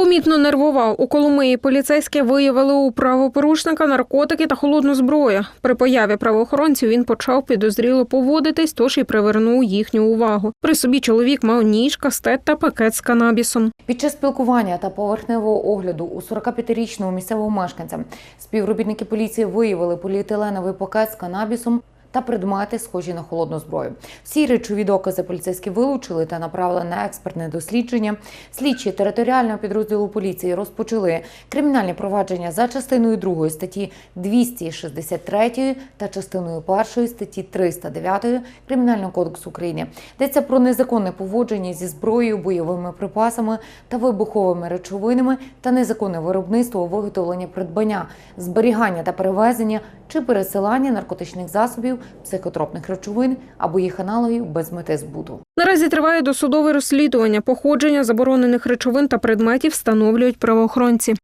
Помітно нервував. У Коломиї поліцейські виявили у правопорушника наркотики та холодну зброю. При появі правоохоронців він почав підозріло поводитись, тож і привернув їхню увагу. При собі чоловік мав ніж, кастет та пакет з канабісом. Під час спілкування та поверхневого огляду у 45-річного місцевого мешканця співробітники поліції виявили поліетиленовий пакет з канабісом та предмети, схожі на холодну зброю. Всі речові докази поліцейські вилучили та направили на експертне дослідження. Слідчі територіального підрозділу поліції розпочали кримінальні провадження за частиною 2 статті 263 та частиною 1 статті 309 Кримінального кодексу України. Йдеться про незаконне поводження зі зброєю, бойовими припасами та вибуховими речовинами та незаконне виробництво, виготовлення, придбання, зберігання та перевезення чи пересилання наркотичних засобів, психотропних речовин або їх аналогів без мети збуду. Наразі триває досудове розслідування. Походження заборонених речовин та предметів встановлюють правоохоронці.